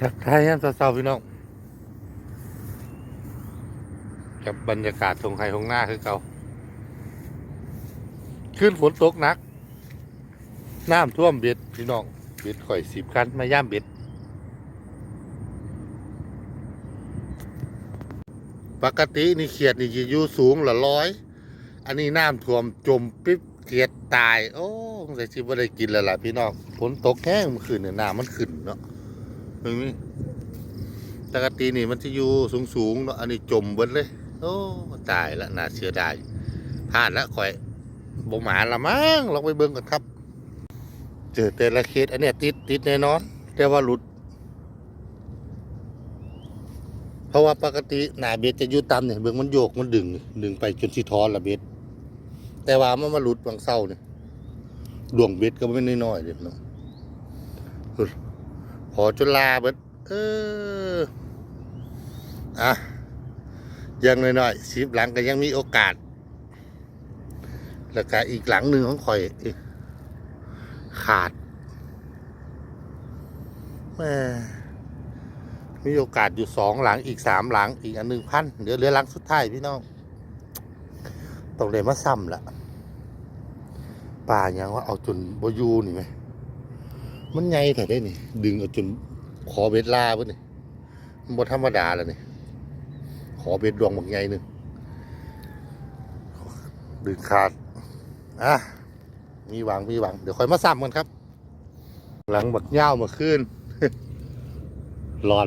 ทักทายยามเช้าๆพี่น้องกับบรรยากาศทงไทยทงหน้าคือเก่าขึ้นฝนตกหนัก น้ำท่วมเบ็ดพี่น้องเบ็ดข่อยสิบคันมาย่ามเบ็ดปกตินี่เขียดนี่จะอยู่สูงละร้อย อันนี้น้ำท่วมจมปิ๊บเขียดตาย โอ้สงสัยชิบ่ได้กินแล้วล่ะพี่น้องฝนตกแห้งมื่อคืนเนี่ยน้ำมันขึ้นเนาะ เห็นไหมปกตินี่มันจะอยู่สูงสูงๆเนาะอันนี้จมเบิดเลย โอ้ตายละน่าเสียดายพลาดละข่อยบ่หมาละมั้งลองไปเบิ่งกันครับ เจอแต่ละเคสอันเนี้ยติดติดแน่นอน แต่ว่าหลุด เพราะว่าปกติหนาเบ็ดจะอยู่ต่ำเนี่ยเบิ่งมันโยกมันดึง ดึงไปจนสิทอนละเบ็ดแต่ว่ามันมาหลุดบางเศร้าเนี่ยดวงเบ็ดก็ไม่น้อยๆเด็ดเนาะ พอจนลาเบิดเอออะยังน้อยๆสิบหลังก็ยังมีโอกาส แล้วก็อีกหลังหนึ่งของข่อยขาดแม่มีโอกาสอยู่สองหลังอีกสามหลังอีกอันหนึ่งพันเดี๋ยวเหลือหลังสุดท้ายพี่น้องต้องเลยมาซ้ำละป่าอยังว่าเอาจนบอยูนี่ไหม มันไงแต่ได้นี่ ดึงเอาจนขอเบ็ดลาเพื่นนี่มันบธรรมดาแล้วนี่ขอเบ็ดดวงบักใหญ่หนึ่งดึงขาดอะมีหวังมีหวัง เดี๋ยวค่อยมาซ้ำกันครับ หลังบักเง่ามาขึ้นร้อน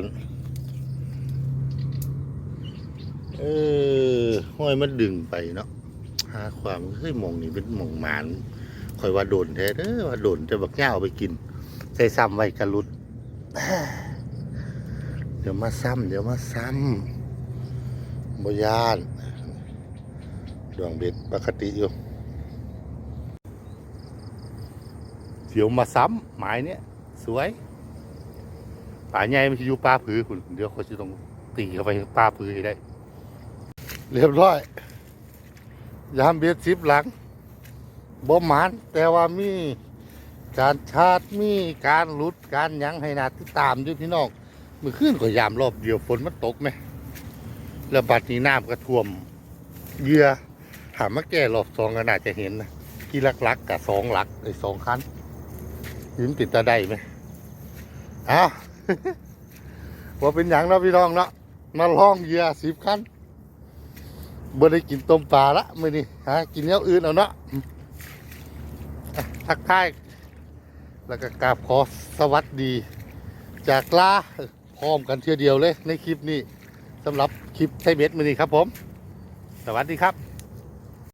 เออห้อยมันดึงไปเนาะหาความเฮ้ยมองนี่เป็นมองหมานคอยว่าโดนแท้เด้อว่าโดนจะบักเง่าไปกิน ใส่ซ้ำไว้กระลุด เดี๋ยวมาซ้ำเดี๋ยวมาซ้ำบยานดวงเบ็ดปกติอยู่เดี๋ยวมาซ้ำหมายเนี้ยสวยป่าใหญ่มันจะอยู่ป่าผือคุณเดี๋ยวเขาจะต้องตีเข้าไปป่าผือได้ เรียบร้อย ยามเบียดสิบหลังบ่หมานแต่ว่ามี การชาร์จมีการหลุดการยังให้นาติดตามด้วยพี่น้องเมื่อคืนก็ยามรอบเดียวฝนมันตกไหมแล้วบัดนี้น้ำก็ท่วมเยื่อถามมาแก้รอบสองก็น่าจะเห็นนะที่ลักๆกกับสองหลักไอ้สองคันยืนติดตาได้ไหมอ้าวว่าเป็นอย่างเนาะพี่น้องเนาะมาลองเยื่อสิบคันบ่ได้กินต้มปลาละมื้อนี้ฮะกินแนวอื่นเอาเนาะอะทักทาย แล้วก็กราบขอสวัสดี จากลาพร้อมกันเทียวเดียวเลยในคลิปนี้สำหรับคลิปไทยเบ็ดมื้อนี้ครับผม สวัสดีครับ